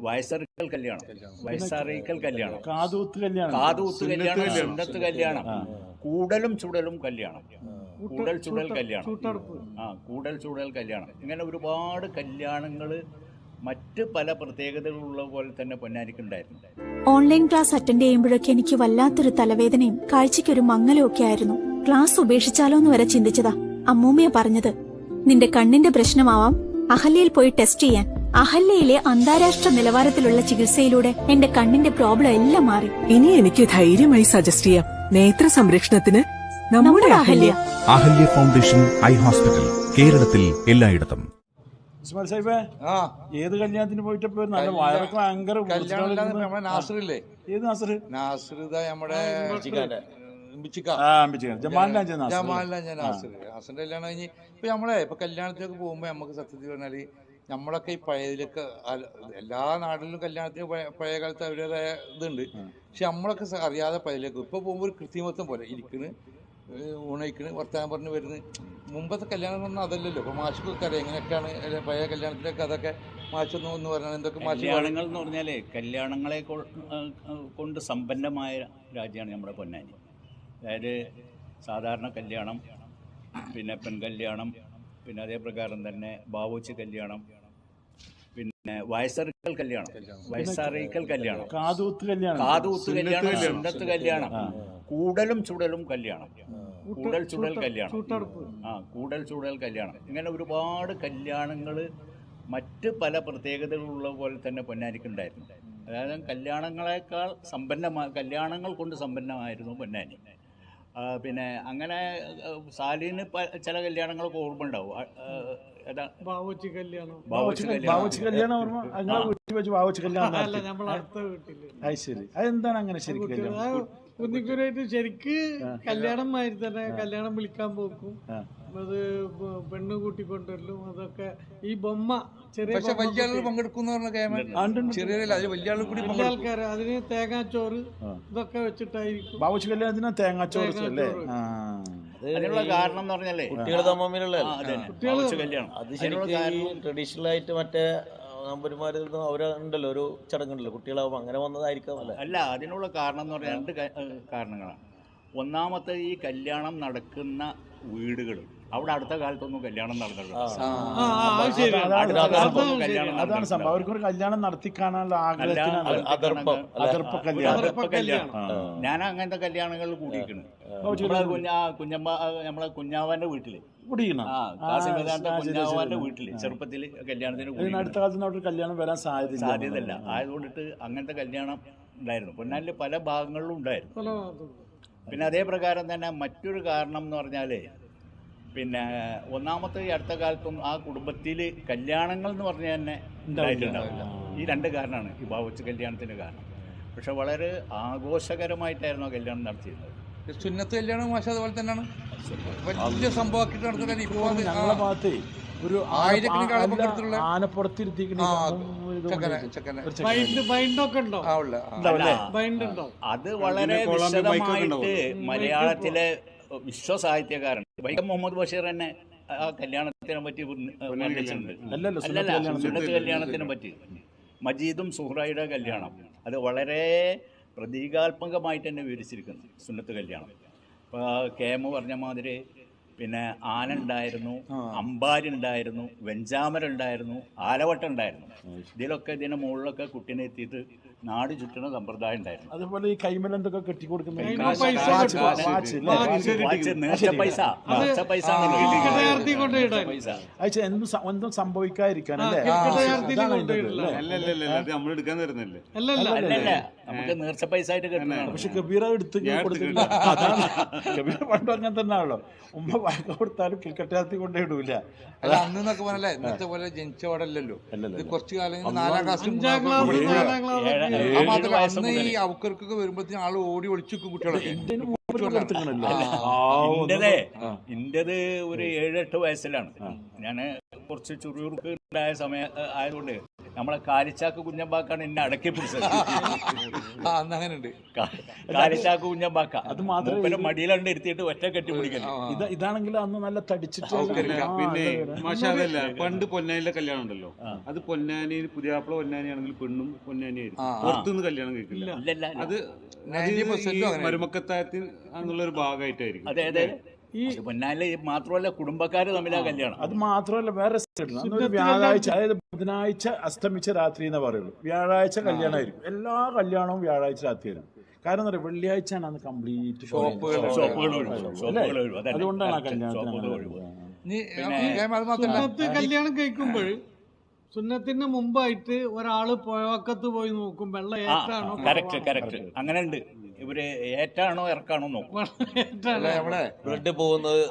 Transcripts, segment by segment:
വയസ്സറിക്കൽ കല്യാണം. വയസ്സറിയിക്കൽ കല്യാണം. കാതൂത്ത് കല്യാണം. കാതൂത്ത് കല്യാണം സുന്നത്ത് കല്യാണം. കൂടലും ചുടലും കല്യാണം. കൂടൽ ചുടൽ കല്യാണം. ആ കൂടൽ ചുടൽ കല്യാണം. ഇങ്ങനെ ഒരുപാട് കല്യാണങ്ങൾ മറ്റ് പല പ്രത്യേകതകളുള്ള പോലെ തന്നെ പൊന്നാനിക്കുണ്ടായിരുന്നു ഓൺലൈൻ ക്ലാസ് അറ്റൻഡ് ചെയ്യുമ്പോഴൊക്കെ എനിക്ക് വല്ലാത്തൊരു തലവേദനയും കാഴ്ചയ്ക്കൊരു മങ്ങലും ഒക്കെ ആയിരുന്നു. ക്ലാസ് ഉപേക്ഷിച്ചാലോ എന്ന് വരെ ചിന്തിച്ചതാ. അമ്മൂമ്മയെ പറഞ്ഞത് നിന്റെ കണ്ണിന്റെ പ്രശ്നമാവാം. അഹല്യയിൽ പോയി ടെസ്റ്റ് ചെയ്യാൻ. അഹല്യയിലെ അന്താരാഷ്ട്ര നിലവാരത്തിലുള്ള ചികിത്സയിലൂടെ എന്റെ കണ്ണിന്റെ പ്രോബ്ലം എല്ലാം മാറി. ഇനി എനിക്ക് ധൈര്യമായി സജസ്റ്റ് ചെയ്യാം. നേത്ര സംരക്ഷണത്തിന് നമ്മുടെ Ahalya. Ahalya. Foundation eye hospital കേരളത്തിൽ എല്ലായിടത്തും. ഇസ്മായിൽ സാഹിബേ ആ. ഏത് കല്യാണത്തിന് പോയിട്ടപ്പോ നല്ല വയറൊക്കെ ഭയങ്കര നാസറില്ലേ? ഏത് നാസർ? നാസർ നമ്മുടെ ഇമ്പിച്ചിക്ക. ആ അമ്പിച്ചിക്കാൻ ജമാലിനാ നാസർ. ജമാലിലാണ് ഞാൻ നാസർ. നാസറിന്റെ കല്യാണം കഴിഞ്ഞ് ഇപ്പൊ നമ്മളെ ഇപ്പൊ കല്യാണത്തിനൊക്കെ പോകുമ്പോ നമുക്ക് സത്യത്തിൽ പറഞ്ഞാൽ നമ്മളൊക്കെ ഈ പഴയതിലൊക്കെ എല്ലാ നാട്ടിലും കല്യാണത്തിന് പഴയ- കാലത്ത് അവരുടേതായ ഇതുണ്ട്. പക്ഷെ നമ്മളൊക്കെ അറിയാതെ പഴയതിലേക്ക് ഇപ്പൊ പോകുമ്പോൾ ഒരു കൃത്രിമത്വം പോലെ ഇരിക്കണ് ഊണയിക്കണ് വർത്തമാനം പറഞ്ഞ് വരുന്നത് മുമ്പത്തെ കല്യാണം ഒന്നും അതല്ലല്ലോ. ഇപ്പൊ മാഷിക്കൊക്കെ അറിയാം എങ്ങനെയൊക്കെയാണ് പഴയ കല്യാണത്തിലൊക്കെ അതൊക്കെ മാഷൊന്നും ഒന്ന് പറഞ്ഞാൽ എന്തൊക്കെ കല്യാണങ്ങൾ എന്ന് പറഞ്ഞാലേ കല്യാണങ്ങളെ കൊണ്ട് സമ്പന്നമായ രാജ്യമാണ് നമ്മുടെ പൊന്നാനി. അതായത് സാധാരണ കല്യാണം പിന്നെ പെൺകല്യാണം പിന്നെ അതേ പ്രകാരം തന്നെ ബാവൂച്ചി കല്യാണം പിന്നെ വയസ്സറിക്കൽ കല്യാണം വയസ്സറിക്കൽ കല്യാണം കാതൂത്ത് കല്യാണം. കാതൂത്ത് കല്യാണം സുന്നത്ത് കല്യാണം. കൂടലും ചുടലും കല്യാണം കൂടൽ ചുടൽ കല്യാണം. ആ കൂടൽ ചുടൽ കല്യാണം. ഇങ്ങനെ ഒരുപാട് കല്യാണങ്ങൾ മറ്റ് പല പ്രത്യേകതകളുള്ള പോലെ തന്നെ പൊന്നാനിക്കുണ്ടായിരുന്നു. അതായത് കല്യാണങ്ങളെക്കാൾ സമ്പന്നമായ കല്യാണങ്ങൾ കൊണ്ട് സമ്പന്നമായിരുന്നു പൊന്നാനി. പിന്നെ അങ്ങനെ സാലിന് ചില കല്യാണങ്ങളൊക്കെ ഓർമ്മ ഉണ്ടാവും. ബാവച്ചി കല്യാണം. ബാവൂച്ചി കല്യാണം. ഓർമ്മ? ഞങ്ങളെ വീട്ടിൽ വെച്ച് ബാവച്ച് കല്യാണം അല്ല നമ്മൾ അടുത്ത വീട്ടിൽ. അത് ശരി. അതെന്താണ് അങ്ങനെ ശരിക്കും കല്യാണം? കുന്നിക്കുരായിട്ട് ശരിക്ക് കല്യാണം മാതിരി തന്നെ കല്യാണം വിളിക്കാൻ പോക്കും. അത് പെണ്ണ് കൂട്ടിക്കൊണ്ടുവരലും അതൊക്കെ ഈ ബൊമ്മ ചെറിയ പക്ഷെ വലിയ ആളുകൾ പങ്കെടുക്കുന്ന. ചെറിയ അതിൽ വലിയ ആളുകൾ കൂടി ആൾക്കാർ അതിന് തേങ്ങാച്ചോറ് ഇതൊക്കെ വെച്ചിട്ടായിരിക്കും. ബാവച്ച് കല്യാണത്തിന് തേങ്ങാച്ചോറ് അല്ലേ. അതിനുള്ള കാരണം എന്ന് പറഞ്ഞല്ലേ കുട്ടികൾ തമ്മിലുള്ള അതെ ശരിക്കും കാരണം ട്രഡീഷണൽ ആയിട്ട് മറ്റേ നമ്പർമാരിൽ നിന്നും അവരുണ്ടല്ലോ ഒരു ചടങ്ങുണ്ടല്ലോ കുട്ടികളാവും അങ്ങനെ വന്നതായിരിക്കാം അല്ലേ? അല്ല അതിനുള്ള കാരണം എന്ന് പറഞ്ഞാൽ രണ്ട് കാരണങ്ങളാണ്. ഒന്നാമത്തെ ഈ കല്യാണം നടക്കുന്ന വീടുകൾ അവിടെ അടുത്ത കാലത്തൊന്നും കല്യാണം നടന്നിട്ടില്ല. അതാണ് സംഭവം. അവർക്കൊരു കല്യാണം നടത്തി കാണാനുള്ള കല്യാണം. ഞാൻ അങ്ങനത്തെ കല്യാണങ്ങൾ കൂടിയിരിക്കണ്. കുഞ്ഞാ കുഞ്ഞമ്മ നമ്മളെ കുഞ്ഞാവാന്റെ വീട്ടിൽ. കുഞ്ഞാവാന്റെ. വീട്ടിൽ ചെറുപ്പത്തിൽ കല്യാണത്തിന് അടുത്ത കാലത്ത് അവിടെ കല്യാണം വരാൻ സാധ്യത സാധ്യതല്ല ആയതുകൊണ്ടിട്ട് അങ്ങനത്തെ കല്യാണം ഉണ്ടായിരുന്നു. പൊന്നാനിൽ പല ഭാഗങ്ങളിലും ഉണ്ടായിരുന്നു. പിന്നെ അതേ പ്രകാരം തന്നെ മറ്റൊരു കാരണം എന്ന് പറഞ്ഞാൽ പിന്നെ ഒന്നാമത്തെ ഈ അടുത്ത കാലത്തൊന്നും ആ കുടുംബത്തിൽ കല്യാണങ്ങൾ എന്ന് പറഞ്ഞാൽ തന്നെ ഉണ്ടായിട്ടുണ്ടാവില്ല ഈ രണ്ട് കാരണമാണ്. ഈ ബാവച്ച് കല്യാണത്തിന് കാരണം. പക്ഷെ വളരെ ആഘോഷകരമായിട്ടായിരുന്നു ആ കല്യാണം നടത്തിയിരുന്നത്. സുന്നത്ത് കല്യാണം മാഷ അതുപോലെ തന്നെയാണ്. വലിയ സംഭവമാക്കിയിട്ട് നടത്തുന്നത് ഇപ്പൊ അത് ഞങ്ങളെ ആ, ഭാഗത്ത് ഒരു ആയിരക്കണക്കിന് ആളെ അല്ല, പങ്കെടുത്തിട്ടുള്ള- ആനപ്പുറത്തിരുത്തിക്കണ ആ, സംഭവം ഇത് ചക്കര കൊണ്ടുവരും. ചക്കര ഒരു ചക്കര. ബൈൻഡ് ബൈൻഡൊക്കെ ഉണ്ടോ? ആ ഉള്ള അല്ലേ? ബൈൻഡ് ഉണ്ടോ അത് വളരെ വിശദമായിട്ട് മലയാളത്തിലെ വിശ്വസാഹിത്യകാരൻ വൈക്കം മുഹമ്മദ് ബഷീർ തന്നെ ആ കല്യാണത്തിനെ പറ്റി അല്ലല്ല സുന്നത്ത് കല്യാണത്തിനെ പറ്റി. മജീദും സുഹ്റയുടെ കല്യാണം. അത് വളരെ പ്രതീകാത്മകമായിട്ട് തന്നെ വിവരിച്ചിരിക്കുന്നു സുന്നത്ത് കല്യാണം. ഇപ്പോൾ കേമ പറഞ്ഞ മാതിരി പിന്നെ ആന ഉണ്ടായിരുന്നു വെഞ്ചാമര വെഞ്ചാമരുണ്ടായിരുന്നു ആലവട്ടം ഉണ്ടായിരുന്നു ഇതിലൊക്കെ ഇതിന്റെ മുകളിലൊക്കെ കുട്ടീനെ എത്തിയിട്ട് നാട് ചുറ്റണ സമ്പ്രദായം ഉണ്ടായിരുന്നു. അതുപോലെ ഈ കൈമൽ എന്തൊക്കെ കെട്ടിക്കൊടുക്കുന്ന ആണല്ലോ ഒന്നും സംഭവിക്കാതിരിക്കാൻ നമുക്ക് നേർച്ച പൈസ ആയിട്ട് പക്ഷെ കബീറ എടുത്ത് അതാണ്. കബീർ പണ്ട് അങ്ങനെ തന്നെയാണല്ലോ ഉമ്മ വായ്പ കൊടുത്താലും ക്രിക്കറ്റ് ആർത്തി കൊണ്ടേ ഇടൂല. അല്ല അന്ന് എന്നൊക്കെ പറഞ്ഞല്ലേ ഇന്നത്തെ പോലെ ജനിച്ച പാടല്ലല്ലോ. ഇത് കുറച്ച് കാലം നാലാം ക്ലാസ് അഞ്ചാം ക്ലാസ് ഏഴ്-. ആ ഏഴ് മാത്രമല്ല അന്ന് ഈ. അവക്കർക്കൊക്കെ വരുമ്പോഴത്തേക്കും ആൾ ഓടി ഒളിച്ചു കുട്ടികളൊക്കെ. ഇന്റതേ ഇന്റത് ഒരു ഏഴെട്ട് വയസ്സിലാണ്. ഞാൻ കുറച്ച് ചുറിയുറുക്ക് ഉണ്ടായ സമയ ആയതുകൊണ്ട് നമ്മളെ കാരിച്ചാക്ക് കുഞ്ഞമ്പാക്കാണ് എന്നെ അടക്കി പിടിച്ചത്. ആ കാരിച്ചാക്ക് കുഞ്ഞമ്പാക്ക. അത് മാത്രമേ മൂപ്പരെ മടിയിലണ്ട് ഇരുത്തിയിട്ട് ഒറ്റ കെട്ടി പിടിക്കണം ഇത് ഇതാണെങ്കിൽ അന്ന് നല്ല തടിച്ചിട്ട് പിന്നെ അതെ, മാഷ അതല്ല പണ്ട് പൊന്നാനിലെ കല്യാണം ഉണ്ടല്ലോ. അത് പൊന്നാനി പുതിയാപ്പിള പൊന്നാനിയാണെങ്കിൽ പെണ്ണും പൊന്നാനിയായിരുന്നു പുറത്തുനിന്ന് കല്യാണം കഴിക്കില്ല. ഇല്ലല്ല അത് മരുമക്കത്തായത്തിൽ 90% ഈ അങ്ങനെ. എന്നുള്ള ഒരു ഭാഗമായിട്ടായിരിക്കും. അതെ അതെ. അത് പൊന്നാനിലെ മാത്രമല്ല കുടുംബക്കാര് തമ്മിലാ കല്യാണം. അത് മാത്രമല്ല വേറെ വ്യാഴാഴ്ച അതായത് ബുധനാഴ്ച അസ്തമിച്ച രാത്രി എന്ന് പറയുള്ളൂ. വ്യാഴാഴ്ച കല്യാണമായിരിക്കും. എല്ലാ കല്യാണവും വ്യാഴാഴ്ച രാത്രിയായിരുന്നു കാരണം എന്താ പറയുക വെള്ളിയാഴ്ചയാണ് അന്ന് കംപ്ലീറ്റ് ഷോപ്പുകൾ. അതുകൊണ്ടാണ് ആ. കല്യാണത്തിന് കല്യാണം കഴിക്കുമ്പോൾ സുന്നത്തിന് മുമ്പായിട്ട് ഒരാൾ പോയവക്കത്ത് പോയി നോക്കും വെള്ളം ഏറ്റാണോ കറക്റ്റ് കറക്റ്റ് അങ്ങനെ ഉണ്ട് ഇവർ ഏറ്റാണോ ഇറക്കാണോ നോക്കും. ബ്ലഡ് പോകുന്നത്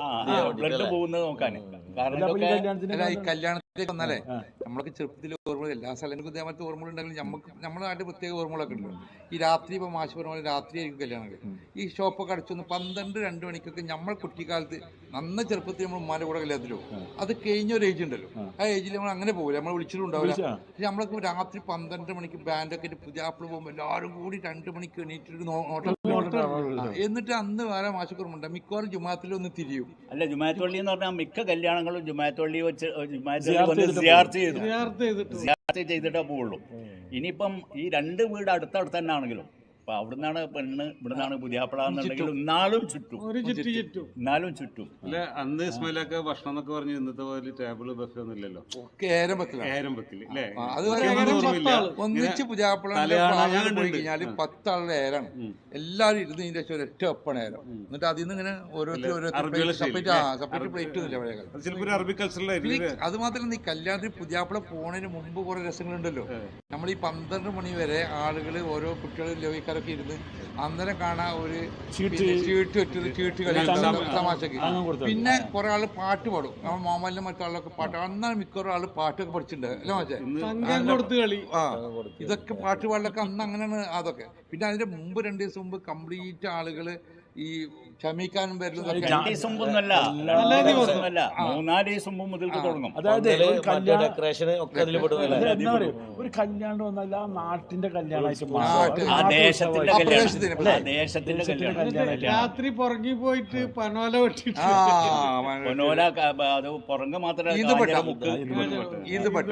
ബ്ലഡ് പോകുന്നത് നോക്കാൻ കാരണം അല്ല ഈ കല്യാണത്തിലേക്ക് വന്നാലേ നമ്മളൊക്കെ ചെറുപ്പത്തിൽ ഓർമ്മകൾ എല്ലാ സ്ഥലങ്ങൾക്കും ഇതേമാതിരത്തെ ഓർമ്മകൾ ഉണ്ടെങ്കിലും നമുക്ക് നമ്മുടെ നാട്ടിൽ പ്രത്യേക ഓർമ്മകളൊക്കെ ഉണ്ട്. ഈ രാത്രി ഇപ്പൊ മാഷ് പറഞ്ഞ പോലെ രാത്രി ആയിരിക്കും കല്യാണങ്ങൾ ഈ ഷോപ്പൊക്കെ അടച്ചൊന്ന് പന്ത്രണ്ട് രണ്ട് മണിക്കൊക്കെ നമ്മൾ കുട്ടിക്കാലത്ത് നന്ന ചെറുപ്പത്തിൽ നമ്മൾ ഉമ്മാന്റെ കൂടെ കല്യാണത്തിൽ പോകും. അത് കഴിഞ്ഞ ഒരു ഏജ് ഉണ്ടല്ലോ. ആ. ഏജിൽ നമ്മൾ അങ്ങനെ പോകില്ല നമ്മൾ വിളിച്ചിട്ടുണ്ടാവില്ല. വിളിച്ചാ? പക്ഷെ നമ്മളൊക്കെ രാത്രി പന്ത്രണ്ട് മണിക്ക് ബാൻഡൊക്കെ പുതിയ ആപ്പിൾ പോകുമ്പോൾ എല്ലാവരും കൂടി രണ്ട് മണിക്ക് എണീറ്റിട്ട് നോട്ടം എന്നിട്ട് അന്ന് വേറെ മാശക്കുറമുണ്ട് മിക്കവാറും ജുമാത്തിൽ ഒന്ന് തിരിയും. അല്ല ജുമായത്തുള്ളി എന്ന് പറഞ്ഞാൽ മിക്ക കല്യാണങ്ങളും ജുമായത്തുള്ളി വെച്ച് ചെയ്തു. ചെയ്തിട്ടേ പോവുള്ളൂ. ഇനിയിപ്പം ഈ രണ്ട് വീട് അടുത്തടുത്ത് തന്നെ ആണെങ്കിലും അപ്പൊ അവിടുന്നാണ് പെണ്ണ് ഇവിടുന്നാണ് പുതിയാപ്പിള എന്നുണ്ടെങ്കിൽ ഇന്നാളും ചുറ്റും. ഒരു ചുറ്റി ചുറ്റും. ഇന്നാലും ചുറ്റും. അല്ല അന്ന് ഇസ്മയിലൊക്കെ ഭക്ഷണം എന്നൊക്കെ പറഞ്ഞ് ഇന്നത്തെ പോലെ ടേബിൾ ബഫ് ഒന്നും ഇല്ലല്ലോ. ഒന്നിച്ച്. കഴിഞ്ഞാൽ പത്താളുടെ ഏരാണ് എല്ലാവരും ഇരുന്ന് ഇതിന്റെ ശേഷം ഒരൊറ്റ ഒപ്പണ ഏരം. എന്നിട്ട് അതിൽ നിന്ന് ഇങ്ങനെ ഓരോരുത്തർ സെപ്പറേറ്റ് പ്ലേറ്റ് ഒന്നുമില്ല അത് മാത്രമല്ല നീ കല്യാണത്തിന് പുതിയാപ്പിള പോണതിന് മുമ്പ് കുറെ രസങ്ങളുണ്ടല്ലോ. നമ്മൾ ഈ പന്ത്രണ്ട് മണി വരെ ആളുകൾ ഓരോ കുട്ടികളും ലോകിക്കാരൊക്കെ ഇരുന്ന് അന്നേരം കാണാൻ ഒരു ചീട്ട് പിന്നെ ചീട്ട് വെച്ചത് ചീട്ട് കളി തമാശക്ക്. പിന്നെ കുറെ ആൾ പാട്ട് പാടും. നമ്മൾ മോമാലിനും മറ്റാളൊക്കെ പാട്ട് അന്നാണ് മിക്കവാറും ആൾ പാട്ടൊക്കെ പഠിച്ചിട്ടുണ്ട്. കളി. ആ ഇതൊക്കെ പാട്ട് പാടലൊക്കെ അന്ന് അങ്ങനെയാണ് അതൊക്കെ. പിന്നെ അതിന്റെ മുമ്പ് രണ്ട് ദിവസം മുമ്പ് കംപ്ലീറ്റ് ആളുകൾ ഈ ക്ഷമിക്കാനും ഒന്നല്ല മൂന്നാൽ ദിവസം മുമ്പ് തുടങ്ങും. അതായത് ഒരു കല്യാണം കല്യാണം നാട്ടിന്റെ കല്യാണമായിട്ട്. രാത്രി പുറകി പോയിട്ട് പനോല വെട്ടിട്ട് ബ- അത് പുറങ്ങ് മാത്രമല്ല.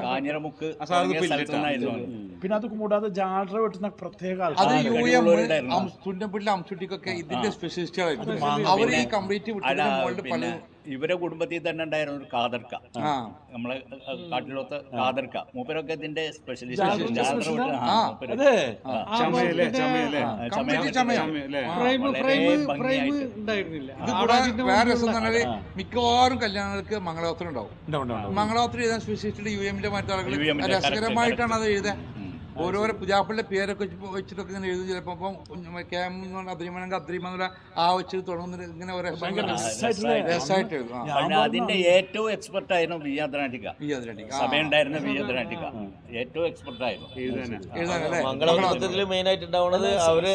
കാഞ്ഞിരമുക്ക്. പിന്നെ അത് കൂടാതെ ജാഡ്ര വെട്ടുന്ന പ്രത്യേക ആൾ ആൾക്കാർ അംശുട്ടിക്കൊക്കെ ഇതിന്റെ സ്പെഷ്യലിസ്റ്റുകളായിരുന്നു അവർ ഈ കംപ്ലീറ്റ് അല്ല വിട്ടതിന് മുകളിൽ പല ഇവരെ കുടുംബത്തിൽ തന്നെ ഉണ്ടായിരുന്ന ഒരു കാതർക്ക. നമ്മളെ കാട്ടിലോത്ത് കാതർക്ക. മൂപ്പരൊക്കെ ഇതിന്റെ സ്പെഷ്യലിസ്റ്റ് വേറെ രസം പറഞ്ഞാൽ മിക്കവാറും കല്യാണങ്ങൾക്ക് മംഗളോത്രം ഉണ്ടാവും. മംഗളോത്രം എഴുതാൻ സ്പെഷ്യലിസ്റ്റ് യു എമ്മിന്റെ മറ്റാളുകൾ രസകരമായിട്ടാണ് അത് എഴുതാൻ ഓരോരോ പുതിയാപ്പിളിന്റെ പേരൊക്കെ വെച്ച് വെച്ചിട്ടൊക്കെ ഇങ്ങനെ എഴുതും ചിലപ്പോ. ഇപ്പം ക്യാം അദ്രിമാണെങ്കിൽ അദ്രിമെന്നുള്ള ആ വെച്ചിട്ട് തുടങ്ങുന്ന ഇങ്ങനെ ഓരോ രസമായിട്ട് എഴുതും. അതിന്റെ ഏറ്റവും എക്സ്പെർട്ട് ആയിരുന്നു വി അദ്രാട്ടിക്ക ഈ അതിരടി. ആ. സഭയുണ്ടായിരുന്ന വി അദ്രാട്ടിക്ക ഏറ്റവും എക്സ്പെർട്ട് ആയിരുന്നു. എഴുതാനല്ലേ മെയിൻ ആയിട്ട് ഉണ്ടാവുന്നത് അവർ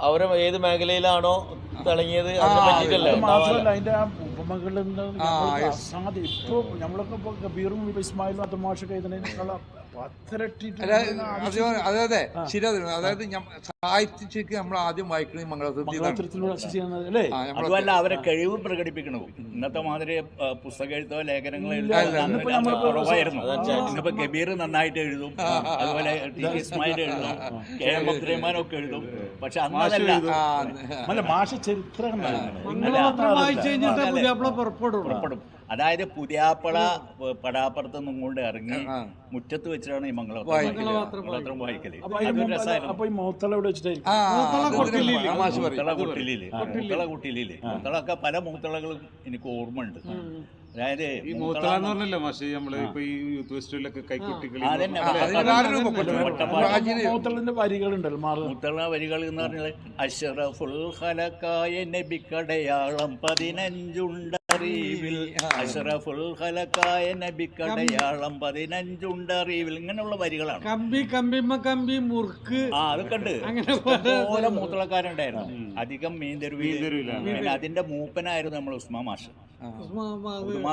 അവരെ ഏത് മേഖലയിലാണോ തിളങ്ങിയത് അത് അതിന്റെ ആ അസാധ്യം. ഇപ്പൊ നമ്മളൊക്കെ ഇപ്പൊ കബീറും ഇസ്മായിലും പത്തരട്ടിട്ട് അല്ല അത് അതെ അതെ ശരി അതായത് സാഹിത്യക്ക് നമ്മൾ ആദ്യം വായിക്കുന്നത് നമ്മളൊക്കെ- അതുമല്ല അവരെ കഴിവ് പ്രകടിപ്പിക്കണു? ഇന്നത്തെ മാതിരി പുസ്തക എഴുത്തോ നമ്മളിപ്പോ കുറവായിരുന്നു. ഇന്നിപ്പോ കബീർ നന്നായിട്ട് എഴുതും. അതുപോലെ ടി വി ഇസ്മായിൽ എഴുതും. കെ എം അബ്ദുറഹ്മാനൊക്കെ എഴുതും. പക്ഷെ അന്നല്ല ഭാഷ മാഷ ചരിത്രം പുറപ്പെടും. അതായത് പുതിയാപ്പള പടാപ്പുറത്ത് നിന്നും കൊണ്ട് ഇറങ്ങി. മുറ്റത്ത് വെച്ചിട്ടാണ് ഈ മംഗളപത്രം വായിക്കൽ. അപ്പൊ ഈ മൗത്തള എവിടെ വെച്ചിട്ടായിരിക്കും ആ, മൂത്തള കുട്ടിലില്ലേ. മൂത്തള മൂത്തളൊക്കെ പല മൂത്തളകളും എനിക്ക് ഓർമ്മയുണ്ട്. അതായത് ഈ മൂത്തള എന്ന് പറഞ്ഞല്ലോ മാഷി നമ്മൾ ഇപ്പൊ ഈ യൂത്ത് ഫെസ്റ്റിവലൊക്കെ മൗത്തളിന്റെ വരികളുണ്ടല്ലോ മൂത്തള വരികൾ എന്ന് പറഞ്ഞാൽ അഷറഫുൽ ഖലക്കായ നബിക്കടയാളം പതിനഞ്ചുണ്ടറിവിൽ അഷറഫുൽ ഹലക്കായ നബിക്കടയാളം പതിനഞ്ചുണ്ടറിവിൽ ഇങ്ങനെയുള്ള വരികളാണ്. കമ്പി കമ്പിമ്മ കമ്പി മുറുക്ക്. ആ അതൊക്കെ ഉണ്ട്. അങ്ങനെ പോലെ. മൂത്തളക്കാരുണ്ടായിരുന്നു അധികം മീൻ തെരുവിൽ അതിന്റെ മൂപ്പനായിരുന്നു നമ്മൾ ഉസ്മാ മാഷ്.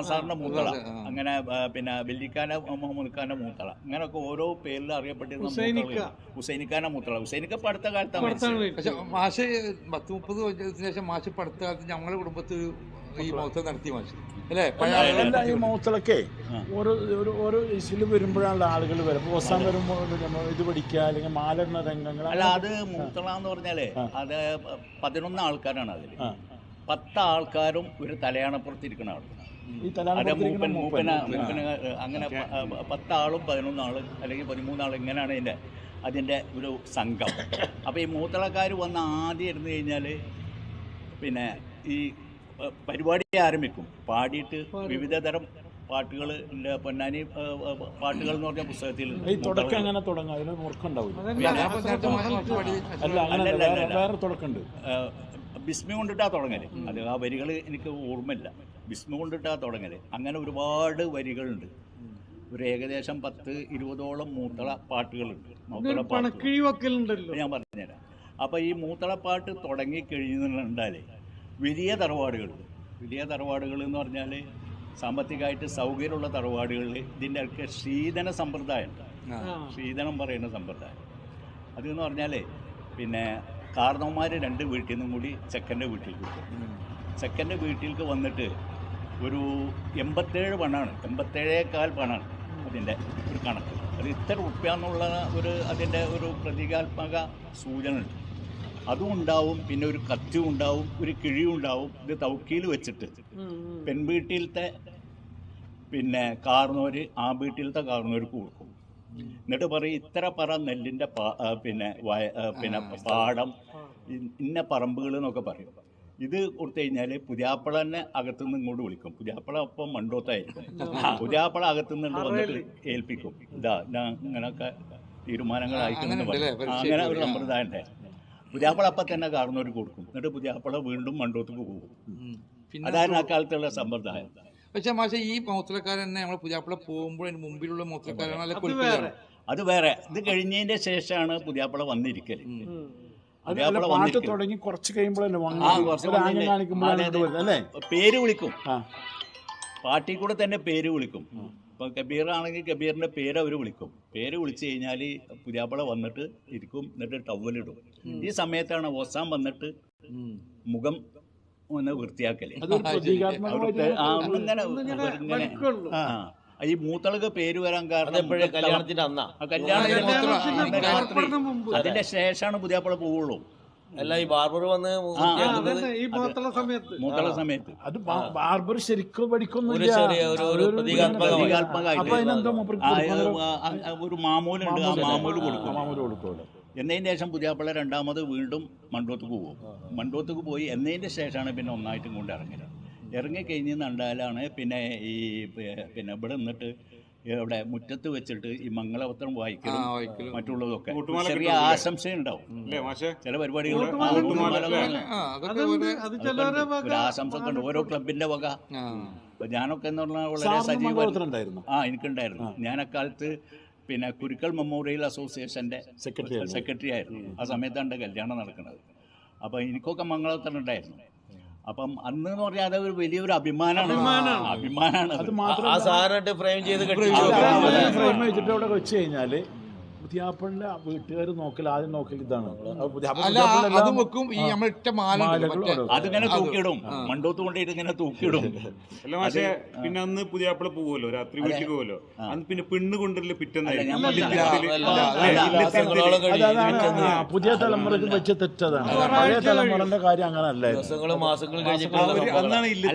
സാറിന്റെ മൂത്തള. അങ്ങനെ പിന്നെ വെല്ലിക്കാന മുഹമ്മദ്ഖാന്റെ മൂത്തള. അങ്ങനെയൊക്കെ ഓരോ പേരിൽ അറിയപ്പെട്ടിരുന്ന ഹുസൈനിക്ക. ഹുസൈനിക്കാന്റെ മൂത്തള. ഹുസൈനിക്ക പടുത്ത അടുത്ത കാലത്താണ്. പക്ഷെ മാഷ് പത്ത് മുപ്പത് കൊല്ലത്തിന് ശേഷം മാഷ് പടുത്ത അടുത്ത കാലത്ത് ഞങ്ങളുടെ കുടുംബത്തിൽ ഈ മൗത്ത നടത്തി അല്ലേ? ആളുകൾ അല്ല ഈ. മൗത്തലൊക്കെ ഓരോ ഒരു ഓരോ ഇസിൽ വരുമ്പോഴാണ് ആളുകൾ വരും. അപ്പൊ ഒസാൻ വരുമ്പോൾ ഇത് പഠിക്കുക അല്ലെങ്കിൽ മാലിന്യ രംഗങ്ങൾ അല്ല അത് മൂത്തള എന്ന് പറഞ്ഞാലേ അത് പതിനൊന്ന് ആൾക്കാരാണ് അതിൽ. പത്ത് ആൾക്കാരും ഒരു തലയാണപ്പുറത്ത് ഇരിക്കുന്ന ആൾ ഈ അതെ മൂപ്പൻ മൂപ്പൻ. മൂപ്പന് മൂപ്പന് അങ്ങനെ പത്താളും പതിനൊന്നാളും അല്ലെങ്കിൽ പതിമൂന്നാളും ഇങ്ങനെയാണ് ഇതിന്റെ അതിന്റെ ഒരു സംഘം. അപ്പോൾ ഈ മൂത്തളക്കാർ വന്ന് ആദ്യം ഇരുന്ന് കഴിഞ്ഞാൽ പിന്നെ ഈ പരിപാടി ആരംഭിക്കും പാടിയിട്ട് വിവിധ തരം പാട്ടുകൾ പൊന്നാനി പാട്ടുകൾ എന്ന് പറഞ്ഞ പുസ്തകത്തിൽ ഈ തുടക്കം അങ്ങനെ തുടങ്ങും? അതിന് മുറുക്കുണ്ടാവില്ല ബിസ്മി കൊണ്ടിട്ടാ തുടങ്ങൽ. അത് ആ വരികൾ എനിക്ക് ഓർമ്മയില്ല. ബിസ്മി കൊണ്ടിട്ടാ തുടങ്ങൽ. അങ്ങനെ ഒരുപാട് വരികളുണ്ട്. ഒരു ഏകദേശം പത്ത് ഇരുപതോളം മൂത്തള പാട്ടുകളുണ്ട്. ഞാൻ പറഞ്ഞുതരാം. അപ്പൊ ഈ മൂത്തള പാട്ട് തുടങ്ങി കഴിഞ്ഞാൽ വലിയ തറവാടുകൾ. വലിയ തറവാടുകൾ എന്ന് പറഞ്ഞാൽ സാമ്പത്തികമായിട്ട് സൗകര്യമുള്ള തറവാടുകളിൽ ഇതിന്റെ ഒക്കെ ശീതന സമ്പ്രദായം. ശീതനം പറയുന്ന സമ്പ്രദായം. അതെന്ന് പറഞ്ഞാൽ പിന്നെ കാർണവന്മാർ രണ്ട് വീട്ടിൽ നിന്നും കൂടി ചെക്കന്റെ വീട്ടിലേക്ക് കിട്ടും ചെക്കന്റെ വീട്ടിലേക്ക് വന്നിട്ട് ഒരു എൺപത്തേഴ് പണാണ്. എൺപത്തേഴേക്കാൽ പണാണ് അതിന്റെ ഒരു കണക്ക്. അത് ഇത്ര റുപ്യ എന്നുള്ള ഒരു അതിന്റെ ഒരു പ്രതീകാത്മക സൂചന ഉണ്ട് അതും ഉണ്ടാവും പിന്നെ ഒരു കത്തി ഉണ്ടാവും ഒരു കിഴിയും ഉണ്ടാവും ഇത് തൗക്കിയിൽ വെച്ചിട്ട്. പെൺവീട്ടിലത്തെ പിന്നെ കാർന്നോര് ആ വീട്ടിലത്തെ കാർന്നോർക്ക് കൊടുക്കും. എന്നിട്ട് പറയും ഇത്ര പറ നെല്ലിന്റെ പിന്നെ വയ പിന്നെ പാടം ഇന്ന പറമ്പുകൾ എന്നൊക്കെ പറയും. ഇത് കൊടുത്തു കഴിഞ്ഞാൽ പുതിയാപ്പള തന്നെ അകത്തുനിന്ന് ഇങ്ങോട്ട് വിളിക്കും. പുതിയാപ്പള അപ്പം മണ്ടോത്തായിരിക്കും. പുതിയാപ്പള അകത്തുനിന്ന് വന്നിട്ട് ഏൽപ്പിക്കും. ഇതാ ഞാൻ ഇങ്ങനൊക്കെ തീരുമാനങ്ങൾ അയക്കുന്നു അങ്ങനെ ഒരു സമ്പ്രദായം ഉണ്ട് പുതിയാപ്പള അപ്പം തന്നെ കാണുന്നവർ കൊടുക്കും. എന്നിട്ട് പുതിയാപ്പള വീണ്ടും മണ്ടോത്തേക്ക് പോകും. പിന്നെ ആ കാലത്തുള്ള സമ്പ്രദായം. പക്ഷെ മാഷെ ഈ മൗത്രക്കാരൻ തന്നെ നമ്മൾ പുതിയാപ്പള പോകുമ്പോൾ അതിന് മുമ്പിലുള്ള മൗത്രക്കാരാണ് അല്ല അത് വേറെ. അത് വേറെ. ഇത് കഴിഞ്ഞതിന്റെ ശേഷമാണ് പുതിയാപ്പള വന്നിരിക്കൽ പാട്ട് തുടങ്ങി കുറച്ച് കഴിയുമ്പോഴല്ലേ പേര് വിളിക്കും. ആ. പാർട്ടി കൂടെ തന്നെ പേര് വിളിക്കും. ഇപ്പൊ കബീറാണെങ്കിൽ കബീറിന്റെ പേര് അവർ വിളിക്കും. പേര് വിളിച്ചു കഴിഞ്ഞാൽ പുതിയാപ്പള വന്നിട്ട് ഇരിക്കും എന്നിട്ട് ടവലിടും ഈ സമയത്താണ് ഒസാൻ വന്നിട്ട് മുഖം ഒന്ന് വൃത്തിയാക്കലേ. ഈ മൂത്തളക്ക് പേര് വരാൻ കാരണം കല്യാണത്തിന്റെ അതിന്റെ ശേഷമാണ് പുതിയാപ്പള പോവുള്ളൂ. അല്ല ഈ ബാർബർ വന്ന് ആ, ഈ മോത്തള സമയത്ത്. അത് ബാർബർ ശരിക്കും ആ, ഒരു മാമൂലുണ്ട് ആ മാമൂൽ കൊടുക്കും. മാമൂൽ കൊടുക്കുമല്ലോ. എന്നതിന് ശേഷം പുതിയാപ്പിള്ള രണ്ടാമത് വീണ്ടും മണ്ടോത്തേക്ക് പോകും. മണ്ടോത്തേക്ക് പോയി എന്നതിന്റെ ശേഷമാണ് പിന്നെ ഒന്നായിട്ടും കൊണ്ട് ഇറങ്ങിയത് ഇറങ്ങിക്കഴിഞ്ഞ് കണ്ടാലാണ് പിന്നെ ഈ പിന്നെ ഇവിടെ നിന്നിട്ട് ഇവിടെ മുറ്റത്ത് വെച്ചിട്ട് ഈ മംഗളപത്രം വായിക്കലും മറ്റുള്ളതൊക്കെ. ചെറിയ ആശംസയുണ്ടാവും ആശംസ ഉണ്ടാവും അല്ലേ ചില പരിപാടികൾ ആശംസ ഓരോ ക്ലബിന്റെ വക. ഞാനൊക്കെ എന്ന് പറഞ്ഞാൽ വളരെ സാറിന് സജീവ മംഗളപത്രം ആ എനിക്കുണ്ടായിരുന്നു. ഞാൻ അക്കാലത്ത് പിന്നെ കുരുക്കൾ മെമ്മോറിയൽ അസോസിയേഷന്റെ സെക്രട്ടറി ആയിരുന്നു. സെക്രട്ടറി ആയിരുന്നു. ആ സമയത്താണ് കല്യാണം നടക്കുന്നത്. അപ്പോൾ എനിക്കൊക്കെ മംഗളപത്രം ഉണ്ടായിരുന്നു. അപ്പം അന്ന് എന്ന് പറഞ്ഞാൽ അത് ഒരു വലിയൊരു അഭിമാനമാണ് അഭിമാനമാണ് അത് അത്. ആ സാധനമായിട്ട് ഫ്രെയിം ചെയ്ത് കെട്ടി ഫ്രെയിം വെച്ചിട്ട് അവിടെ വെച്ച് കഴിഞ്ഞാൽ പുതിയാപ്പിളിന്റെ വീട്ടുകാർ നോക്കൽ ആദ്യം നോക്കൽ ഇതാണ്. അത് പുതിയാപ്പിള- അല്ല അത് വെക്കും ഈ മാല അവിടെ അതിങ്ങനെ തൂക്കിയിടും. മണ്ടോത്ത് കൊണ്ടിട്ട് ഇങ്ങനെ തൂക്കിയിടും. അല്ല പക്ഷെ പിന്നെ അന്ന് പുതിയാപ്പിള പോവുമല്ലോ രാത്രി വീട്ടിൽ പോവല്ലോ അന്ന് പിന്നെ പെണ്ണ് കൊണ്ടുവരൽ അല്ല, പിറ്റന്നായിരുന്നു പുതിയ തലമുറയ്ക്ക് വെച്ച തെറ്റതാണ്. പഴയ തലമുറന്റെ കാര്യം അങ്ങനെ അല്ലായിരുന്നു. അന്നാണ് ഇല്ല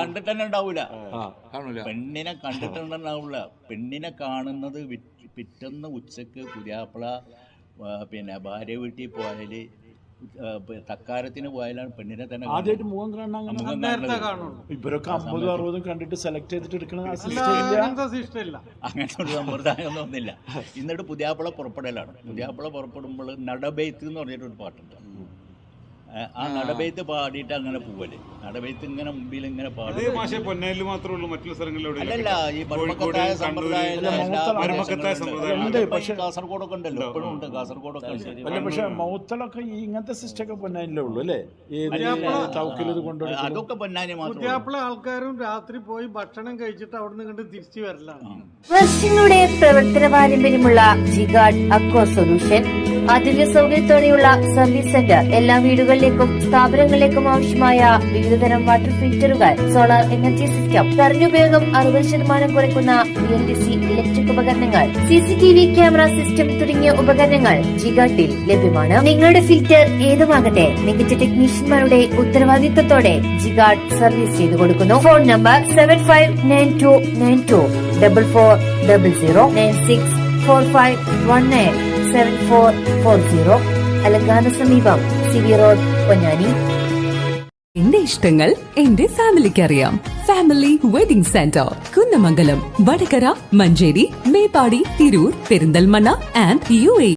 കണ്ടിട്ട് തന്നെ ഉണ്ടാവൂല. പെണ്ണിനെ കണ്ടിട്ടുണ്ടാവില്ല പെണ്ണിനെ കാണുന്നത് പിറ്റെന്ന് ഉച്ചയ്ക്ക് പുതിയാപ്പിള പിന്നെ ഭാര്യ വീട്ടിൽ പോയാൽ തക്കാരത്തിന് പോയാലാണ് പെണ്ണിനെ തന്നെ ആദ്യമായിട്ട് മുഖം കാണുന്നത്. ഇവരൊക്കെ അമ്പതും അറുപതും കണ്ടിട്ട് സെലക്ട് ചെയ്തിട്ട് എടുക്കണ അങ്ങനത്തെ ഒരു സമ്പ്രദായം ഒന്നും ഒന്നില്ല എന്നിട്ട് പുതിയാപ്പിള പുറപ്പെടലാണ്. പുതിയാപ്പിള പുറപ്പെടുമ്പോൾ നടബേത്ത് എന്ന് പറഞ്ഞിട്ടൊരു പാട്ടുണ്ട്. ആ നടബെയ്ത്ത് പാടിയിട്ട് അങ്ങനെ പോവൽ. നടബെയ്ത്ത് ഇങ്ങനെ മുമ്പിൽ ഇങ്ങനെ അത് പാടും മാത്രമേ ഉള്ളൂ മറ്റുള്ള സ്ഥലങ്ങളിൽ അല്ലല്ല ഈ മരുമക്കത്തായ സമ്പ്രദായം കാസർഗോഡൊക്കെ ഉണ്ടല്ലോ ഇപ്പോഴും ഉണ്ട് കാസർഗോഡൊക്കെ ഉണ്ട്. പക്ഷെ മൗത്തലൊക്കെ ഈ ഇങ്ങനത്തെ സിസ്റ്റൊക്കെ പൊന്നാനിലേ ഉള്ളൂ അല്ലേ? കൊണ്ടുപോയി അതൊക്കെ പൊന്നാനി മാത്രം ആൾക്കാരും രാത്രി പോയി ഭക്ഷണം കഴിച്ചിട്ട് അവിടുന്ന് കണ്ട് തിരിച്ചു വരലാണ്. വർഷങ്ങളുടെ പ്രവർത്തന പാരമ്പര്യമുള്ള ജിഗാഡ് അക്വ സൊല്യൂഷൻ ആധുനിക സൗകര്യത്തോടെയുള്ള സർവീസ് സെന്റർ എല്ലാ വീടുകളിലേക്കും സ്ഥാപനങ്ങളിലേക്കും ആവശ്യമായ വിവിധതരം വാട്ടർ ഫിൽറ്ററുകൾ സോളാർ എനർജി സിസ്റ്റം ഉപയോഗം അറുപത് ശതമാനം കുറയ്ക്കുന്ന B L D C electric ഉപകരണങ്ങൾ C C T V camera system തുടങ്ങിയ ഉപകരണങ്ങൾ ജിഗാട്ടിൽ ലഭ്യമാണ്. നിങ്ങളുടെ ഫിൽറ്റർ ഏതുമാകട്ടെ മികച്ച ടെക്നീഷ്യന്മാരുടെ ഉത്തരവാദിത്തത്തോടെ ജിഗാർഡ് സർവീസ് ചെയ്തു കൊടുക്കുന്നു. Phone number seven five nine two nine two double four double zero nine six four five one nine seven four four zero അലങ്കാന സമീപം സി വി റോഡ് പൊന്നാനി. എന്റെ ഇഷ്ടങ്ങൾ എന്റെ ഫാമിലിക്ക് അറിയാം family wedding centre Kunnamangalam Vadakara Manjeri Meppadi Tirur Perinthalmanna and U A